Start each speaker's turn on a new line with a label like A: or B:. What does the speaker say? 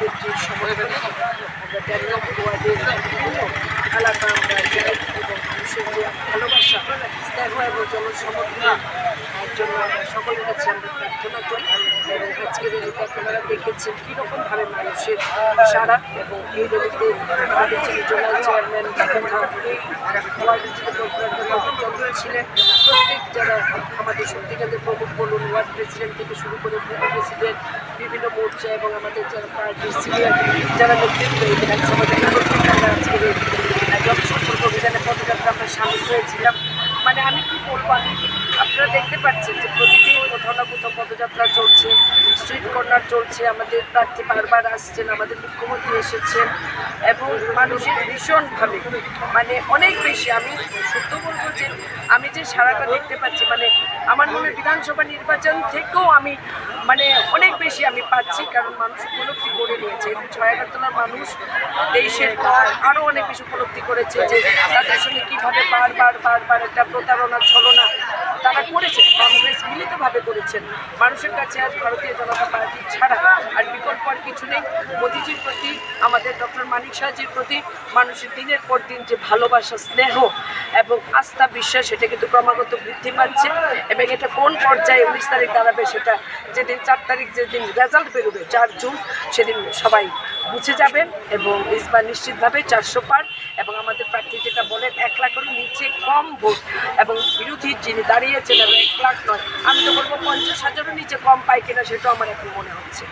A: যে সময় এবং মানুষের যে ভালোবাসা স্নেহ এবং জনসমর্থনের জন্য সকলের কাছে আমরা প্রার্থনা করি এবং মানুষের সারা এবং চেয়ারম্যান চন্দ্র ছিলেন প্রত্যেক যারা আমাদের শক্তিকেন্দ্রের প্রমুখ বলুন, ওয়ার্ড প্রেসিডেন্ট থেকে শুরু করে বুথ প্রেসিডেন্ট, বিভিন্ন মোর্চা এবং আমাদের যারা পার্টির সিনিয়র, যারা নেতৃত্ব প্রত্যেক আমরা অভিযানে পদযাত্রা আমরা সামিল হয়েছিলাম। মানে আমি কি বলব, আমি আপনারা দেখতে পাচ্ছেন যে প্রতিদিন কোথাও না কোথাও পদযাত্রা চলছে স্ট্রিট কর্নার চলছে, আমাদের প্রার্থী বারবার আসছেন, আমাদের মুখ্যমন্ত্রী এসেছেন এবং মানুষের ভীষণভাবে মানে অনেক বেশি, আমি সত্য বলব আমি যে সারাটা দেখতে পাচ্ছি মানে আমার মনে বিধানসভা নির্বাচন থেকেও আমি মানে অনেক বেশি আমি পাচ্ছি, কারণ মানুষ উপলব্ধি করে নিয়েছে। এবং ছয় আগরতলার মানুষ দেশের আরও অনেক বেশি উপলব্ধি করেছে যে তাদের সঙ্গে কীভাবে বারবার বারবার একটা প্রতারণা ছলনা তারা করেছেন কংগ্রেস মিলিতভাবে করেছেন মানুষের কাছে আজ ভারতীয় জনতা পার্টি ছাড়া আর বিকল্প আর কিছু নেই। মোদিজির প্রতি, আমাদের ডক্টর মানিক শাহজির প্রতি, মানুষের দিনের পর দিন যে ভালোবাসা, স্নেহ এবং আস্থা, বিশ্বাস, সেটা কিন্তু ক্রমাগত বৃদ্ধি পাচ্ছে এবং এটা কোন পর্যায়ে উনিশ তারিখ দাঁড়াবে সেটা যেদিন চার তারিখ যেদিন রেজাল্ট বেরোবে, চার জুন, সেদিন সবাই বুঝে যাবেন এবং ইসবার নিশ্চিতভাবে চারশো পার এবং আমাদের প্রার্থী যেটা বলেন এক লাখের নিচে কম ভোট এবং বিরোধী যিনি দাঁড়িয়েছেন এবং এক লাখ নয়, আমি তো বলব পঞ্চাশ হাজারের নিচে কম পাই কিনা সেটাও আমার এখন মনে হচ্ছে।